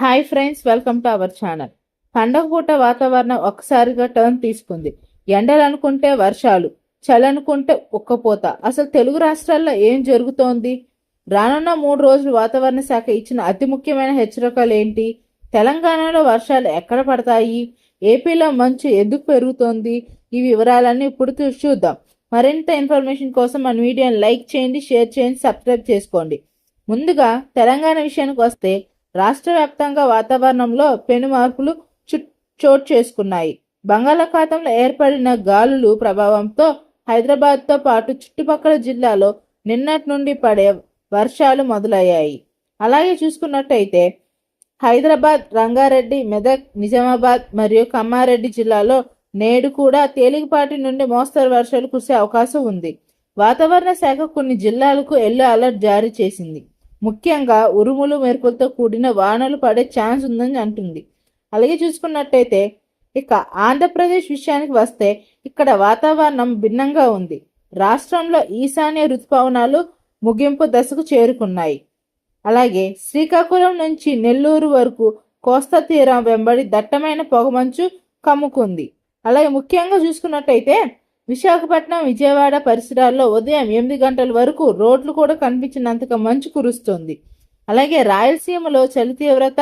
Hi friends welcome to our channel పండగ పూట వాతావరణం ఒక్కసారిగా టర్న్ తీసుకుంది. ఎండలు అనుకుంటే వర్షాలు చలనుకుంటే ఉక్కపోత అసలు తెలుగు రాష్ట్రాల్లో ఏం జరుగుతోంది? రానున్న మూడు రోజులు వాతావరణ శాఖ ఇచ్చిన అతి ముఖ్యమైన హెచ్చరికలు ఏంటి? తెలంగాణలో వర్షాలు ఎక్కడ పడతాయి? ఏపీలో మంచు ఎందుకు పెరుగుతోంది? ఈ వివరాలన్నీ ఇప్పుడు చూ- చూద్దాం. మరింత ఇన్ఫర్మేషన్ కోసం మన వీడియోని లైక్ చేయండి షేర్ చేయండి సబ్స్క్రైబ్ చేసుకోండి. ముందుగా తెలంగాణ విషయానికి వస్తే రాష్ట్ర వ్యాప్తంగా వాతావరణంలో పెను మార్పులు చోటు చేసుకున్నాయి. బంగాళాఖాతంలో ఏర్పడిన గాలులు ప్రభావంతో హైదరాబాద్తో పాటు చుట్టుపక్కల జిల్లాలో నిన్నటి నుండి పడే వర్షాలు మొదలయ్యాయి. అలాగే చూసుకున్నట్టయితే హైదరాబాద్ రంగారెడ్డి మెదక్ నిజామాబాద్ మరియు కమ్మారెడ్డి జిల్లాలో నేడు కూడా తేలికపాటి నుండి మోస్తరు వర్షాలు కురిసే అవకాశం ఉంది. వాతావరణ శాఖ కొన్ని జిల్లాలకు ఎల్లో అలర్ట్ జారీ చేసింది. ముఖ్యంగా ఉరుములు మెరుపులతో కూడిన వానలు పడే ఛాన్స్ ఉందని అంటుంది. అలాగే చూసుకున్నట్టయితే ఇక ఆంధ్రప్రదేశ్ విషయానికి వస్తే ఇక్కడ వాతావరణం భిన్నంగా ఉంది. రాష్ట్రంలో ఈశాన్య ఋతుపవనాలు ముగింపు దశకు చేరుకున్నాయి. అలాగే శ్రీకాకుళం నుంచి నెల్లూరు వరకు కోస్తా తీరం వెంబడి దట్టమైన పొగమంచు కమ్ముకుంది. అలాగే ముఖ్యంగా చూసుకున్నట్టయితే విశాఖపట్నం విజయవాడ పరిసరాల్లో ఉదయం ఎనిమిది గంటల వరకు రోడ్లు కూడా కనిపించినంతగా మంచు కురుస్తుంది. అలాగే రాయలసీమలో చలి తీవ్రత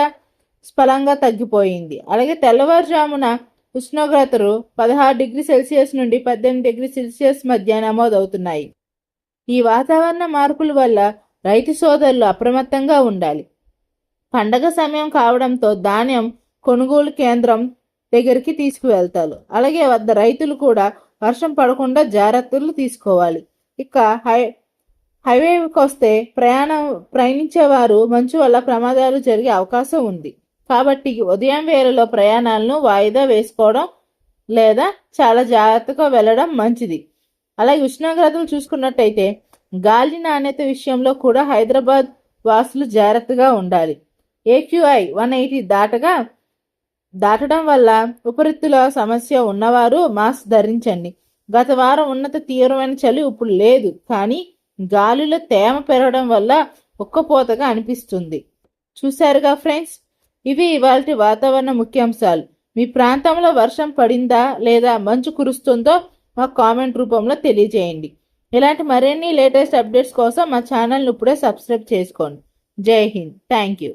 స్ఫలంగా తగ్గిపోయింది. అలాగే తెల్లవారుజామున ఉష్ణోగ్రతలు పదహారు డిగ్రీ సెల్సియస్ నుండి పద్దెనిమిది డిగ్రీ సెల్సియస్ మధ్య నమోదవుతున్నాయి. ఈ వాతావరణ మార్పుల వల్ల రైతు సోదరులు అప్రమత్తంగా ఉండాలి. పండగ సమయం కావడంతో ధాన్యం కొనుగోలు కేంద్రం దగ్గరికి తీసుకువెళ్తారు. అలాగే వద్ద రైతులు కూడా వర్షం పడకుండా జాగ్రత్తలు తీసుకోవాలి. ఇక హై హైవేకి వస్తే ప్రయాణం ప్రయాణించేవారు మంచు వల్ల ప్రమాదాలు జరిగే అవకాశం ఉంది. కాబట్టి ఉదయం వేళలో ప్రయాణాలను వాయిదా వేసుకోవడం లేదా చాలా జాగ్రత్తగా వెళ్ళడం మంచిది. అలాగే ఉష్ణోగ్రతలు చూసుకున్నట్టయితే గాలి నాణ్యత విషయంలో కూడా హైదరాబాద్ వాసులు జాగ్రత్తగా ఉండాలి. ఏక్యూఐ వన్ ఎయిటీ దాటగా దాటడం వల్ల ఉపరిత్తుల సమస్య ఉన్నవారు మాస్క్ ధరించండి. గత వారం ఉన్నత తీవ్రమైన చలి ఇప్పుడు లేదు కానీ గాలిలో తేమ పెరగడం వల్ల ఉక్కపోతగా అనిపిస్తుంది. చూశారుగా ఫ్రెండ్స్? ఇవి ఇవాళ వాతావరణ ముఖ్యాంశాలు. మీ ప్రాంతంలో వర్షం పడిందా లేదా మంచు కురుస్తుందో మా కామెంట్ రూపంలో తెలియజేయండి. ఇలాంటి మరిన్ని లేటెస్ట్ అప్డేట్స్ కోసం మా ఛానల్ని ఇప్పుడే సబ్స్క్రైబ్ చేసుకోండి. జై హింద్. Thank you.